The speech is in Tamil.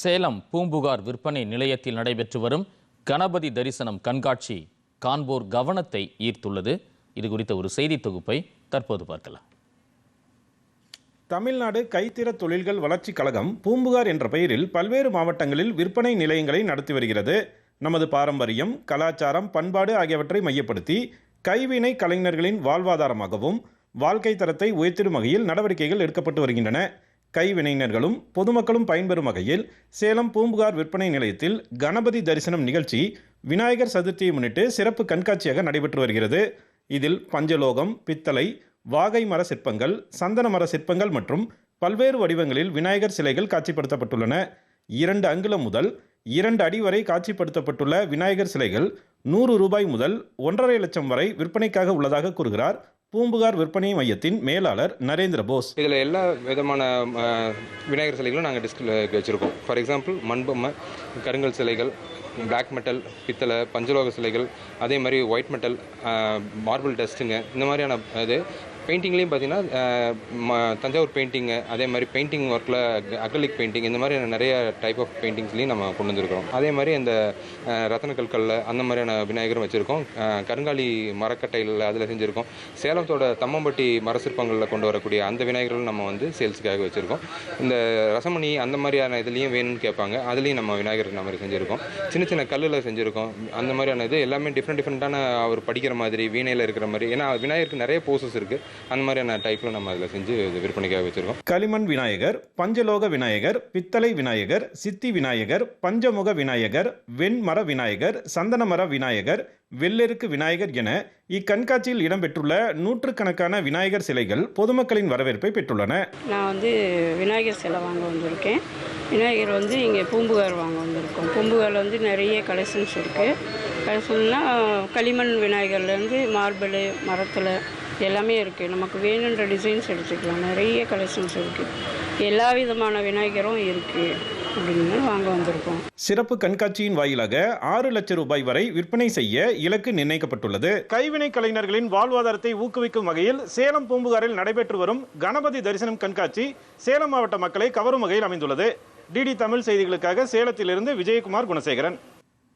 சேலம் பூம்புகார் விற்பனை நிலையத்தில் நடைபெற்று வரும் கணபதி தரிசனம் கண்காட்சி காண்போர் கவனத்தை ஈர்த்துள்ளது. இது குறித்த ஒரு செய்தி தொகுப்பை தற்போது பார்க்கலாம். தமிழ்நாடு கைத்திற தொழில்கள் வளர்ச்சிக் கழகம் பூம்புகார் என்ற பெயரில் பல்வேறு மாவட்டங்களில் விற்பனை நிலையங்களை நடத்தி வருகிறது. நமது பாரம்பரியம் கலாச்சாரம் பண்பாடு ஆகியவற்றை மையப்படுத்தி கைவினை கலைஞர்களின் வாழ்வாதாரமாகவும் வாழ்க்கை தரத்தை உயர்த்திடும் வகையில் நடவடிக்கைகள் எடுக்கப்பட்டு வருகின்றன. கைவினைஞர்களும் பொதுமக்களும் பயன்பெறும் வகையில் சேலம் பூம்புகார் விற்பனை நிலையத்தில் கணபதி தரிசனம் நிகழ்ச்சி விநாயகர் சதுர்த்தியை முன்னிட்டு சிறப்பு கண்காட்சியாக நடைபெற்று வருகிறது. இதில் பஞ்சலோகம் பித்தளை வாகை மர சிற்பங்கள் சந்தன மர சிற்பங்கள் மற்றும் பல்வேறு வடிவங்களில் விநாயகர் சிலைகள் காட்சிப்படுத்தப்பட்டுள்ளன. இரண்டு அங்குலம் முதல் இரண்டு அடி வரை காட்சிப்படுத்தப்பட்டுள்ள விநாயகர் சிலைகள் நூறு ரூபாய் முதல் ஒன்றரை லட்சம் வரை விற்பனைக்காக உள்ளதாக கூறுகிறார் பூம்புகார் விற்பனை மையத்தின் மேலாளர் நரேந்திர போஸ். இதில் எல்லா விதமான விநாயகர் சிலைகளும் நாங்கள் டிஸ்கில் வச்சுருக்கோம். ஃபார் எக்ஸாம்பிள் மண்பொம்மை கருங்கல் சிலைகள் பிளாக் மெட்டல் பித்தளை பஞ்சலோக சிலைகள் அதே மாதிரி ஒயிட் மெட்டல் மார்பிள் டஸ்ட்டுங்க இந்த மாதிரியான இது பெயிண்டிங்லேயும் பார்த்தீங்கன்னா ம- தஞ்சாவூர் பெயிண்டிங்கு அதே மாதிரி பெயிண்டிங் ஒர்க்கில் அக்ரலிக் பெயிண்டிங் இந்த மாதிரி நிறைய டைப் ஆஃப் பெயிண்டிங்ஸ்லையும் நம்ம கொண்டு வந்திருக்கிறோம். அதே மாதிரி இந்த அஹ், ரத்தன கற்களில் அந்த மாதிரியான விநாயகரும் வச்சுருக்கோம். கருங்காலி மரக்கட்டையில் அதில் செஞ்சுருக்கோம். சேலத்தோட தம்மம்பட்டி மர சிற்பங்களில் கொண்டு வரக்கூடிய அந்த விநாயகர்களும் நம்ம வந்து சேல்ஸுக்காக வச்சுருக்கோம். இந்த ரசமணி அந்த மாதிரியான இதுலேயும் வேணும்னு கேட்பாங்க. அதுலேயும் நம்ம விநாயகர் நம்ம மாதிரி செஞ்சுருக்கோம். சின்ன சின்ன கல்லில் செஞ்சுருக்கோம். அந்த மாதிரியான இது எல்லாமே டிஃப்ரெண்ட் டிஃப்ரெண்ட்டான அவர் படிக்கிற மாதிரி வீணையில் இருக்கிற மாதிரி. ஏன்னா விநாயகருக்கு நிறைய போசஸ் இருக்குது அந்த மாதிரியான டைப்பில் நம்ம அதில் செஞ்சு விற்பனைக்காக வச்சுருக்கோம். களிமண் விநாயகர் பஞ்சலோக விநாயகர் பித்தளை விநாயகர் சித்தி விநாயகர் பஞ்சமுக விநாயகர் வெண்மர விநாயகர் சந்தனமர விநாயகர் வெள்ளெருக்கு விநாயகர் என இக்கண்காட்சியில் இடம்பெற்றுள்ள நூற்றுக்கணக்கான விநாயகர் சிலைகள் பொதுமக்களின் வரவேற்பை பெற்றுள்ளன. நான் வந்து விநாயகர் சிலை வாங்க வந்திருக்கேன். விநாயகர் வந்து இங்கே பூம்புகார் வாங்க வந்திருக்கோம். பூம்புகாரில் வந்து நிறைய கலெக்ஷன்ஸ் இருக்குது கலெக்ஷன்னால் களிமண் விநாயகர்லேருந்து மார்பிள் மரத்தில் எல்லாமே இருக்குது நமக்கு வேணுன்ற டிசைன்ஸ் எடுத்துக்கலாம். நிறைய கலெக்ஷன்ஸ் இருக்குது எல்லா விதமான விநாயகரும் இருக்குது அப்படின்னு வாங்க வந்திருக்கோம். சிறப்பு கண்காட்சியின் வாயிலாக ஆறு லட்சம் ரூபாய் வரை விற்பனை செய்ய இலக்கு நிர்ணயிக்கப்பட்டுள்ளது. கைவினை கலைஞர்களின் வாழ்வாதாரத்தை ஊக்குவிக்கும் வகையில் சேலம் பூம்புகாரில் நடைபெற்று வரும் கணபதி தரிசனம் கண்காட்சி சேலம் மாவட்ட மக்களை கவரும் வகையில் அமைந்துள்ளது. டிடி தமிழ் செய்திகளுக்காக சேலத்திலிருந்து விஜயகுமார் குணசேகரன்.